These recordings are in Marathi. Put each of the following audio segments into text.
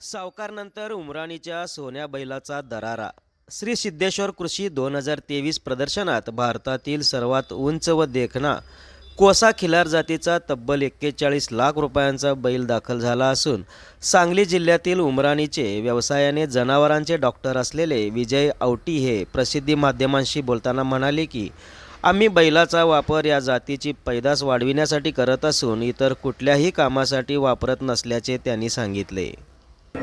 सावकारनंतर उमराणीच्या सोन्या बैलाचा दरारा. श्री सिद्धेश्वर कृषी दोन हजार तेवीस प्रदर्शनात भारतातील सर्वात उंच व देखणा कोसा खिलार जातीचा तब्बल एक्केचाळीस लाख रुपयांचा बैल दाखल झाला असून सांगली जिल्ह्यातील उमराणीचे व्यवसायाने जनावरांचे डॉक्टर असलेले विजय आवटी हे प्रसिद्धी माध्यमांशी बोलताना म्हणाले की आम्ही बैलाचा वापर या जातीची पैदास वाढविण्यासाठी करत असून इतर कुठल्याही कामासाठी वापरत नसल्याचे त्यांनी सांगितले.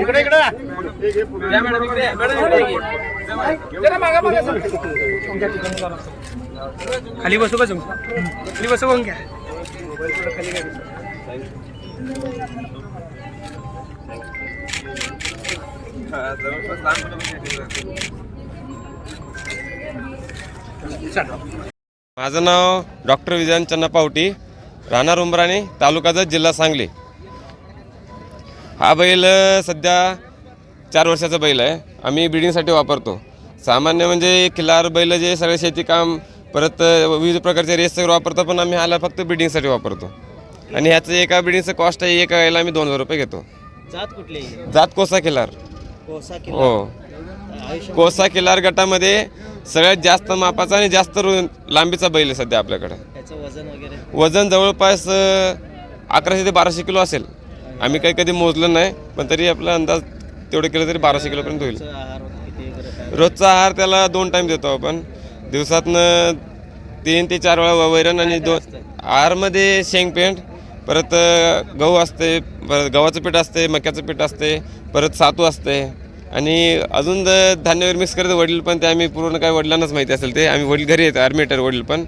इकडे इकडे खाली बसू का तुम्ही खाली बसू कोण घ्या चला. माझं नाव डॉक्टर विजयन चन्ना पावटी राहणार उंबराणे तालुका जत जिल्हा सांगली. हा बैल सध्या चार वर्षाचा बैल आहे. आम्ही ब्रिडिंगसाठी वापरतो. सामान्य म्हणजे खिलार बैल जे सगळे शेती काम परत विविध प्रकारचे रेस सगळं वापरतो पण आम्ही ह्याला फक्त ब्रिडिंगसाठी वापरतो. आणि ह्याचं एका ब्रिडिंगचं कॉस्ट आहे एका याला आम्ही दोन हजार रुपये घेतो. जात कुठली जात कोसा खिलार. कोसा हो. आयुष्य कोसा खिलार गटामध्ये सगळ्यात जास्त मापाचा आणि जास्त रु- लांबीचा बैल आहे सध्या आपल्याकडे. त्याचं वजन वगैरे? वजन जवळपास अ, अकराशे ते बाराशे किलो असेल. आम्ही काही कधी मोजलं नाही पण तरी आपला अंदाज तेवढं केलं तरी बाराशे किलोपर्यंत होईल. त्याचं आहार किती वगैरे काय? रोजचा आहार त्याला दोन टाईम देतो आपण. दिवसातनं तीन ते चार वेळा वैरण आणि दोन आहारमध्ये शेंग पेंट परत अ, गहू असते परत गव्हाचं पीठ असते मक्याचं पीठ असते परत सातू असते. आणि अजून ज- धान्य मिक्स करते वडील पण ते आम्ही पूर्ण काय वडिलांनाच माहिती असेल ते. आम्ही वडील घरी येतो आर्मी वडील पण.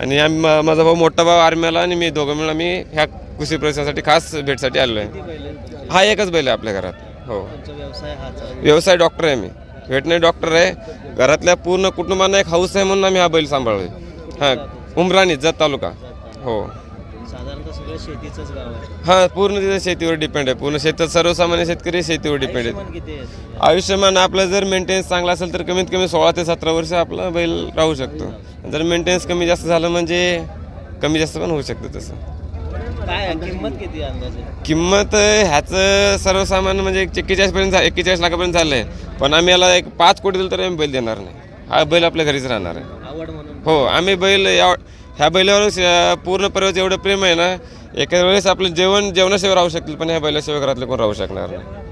आणि आम्ही मा- माझा भाऊ मोठा भाऊ आर्मीला आणि मी दोघं मिळून आम्ही ह्या कृषी प्रवेशासाठी खास भेटसाठी आलो आहे? हा एकच बैल आहे आपल्या घरात. हो. तुमचा व्यवसाय हाच आहे. व्यवसाय डॉक्टर आहे मी. व्हेटनरी डॉक्टर आहे. घरातल्या पूर्ण कुटुंबांना एक हाऊस आहे म्हणून आम्ही हा बैल सांभाळलोय. हां उमराणी जत तालुका. हो. साधारणतः सगळं शेतीचंच गाव आहे. हां पूर्ण तिथे शेतीवर डिपेंड आहे. पूर्ण शेतात सर्वसामान्य शेतकरी शेतीवर डिपेंड आहेत. आयुष्यमान किती आहे आयुष्यमान आपलं जर मेंटेनन्स चांगला असेल तर कमीत कमी सोळा ते सतरा वर्ष आपला बैल राहू शकतो. जर मेंटेनन्स कमी जास्त झालं म्हणजे कमी जास्त पण होऊ शकतं तसं. काय? किंमत किती आहे अंदाजे? किंमत ह्याचं सर्वसामान्य म्हणजे एक्केचाळीसपर्यंत एक्केचाळीस लाखापर्यंत झालं आहे पण आम्ही याला एक पाच कोटी दिलं तरी आम्ही बैल देणार नाही. हा बैल आपल्या घरीच राहणार आहे. हो आम्ही बैल या ह्या बैलावरच पूर्ण परिवाराचं एवढं प्रेम आहे ना एका वेळेस आपलं जेवण जेवणाशिवाय राहू शकतील पण ह्या बैलाशिवाय घरातले कोण राहू शकणार नाही.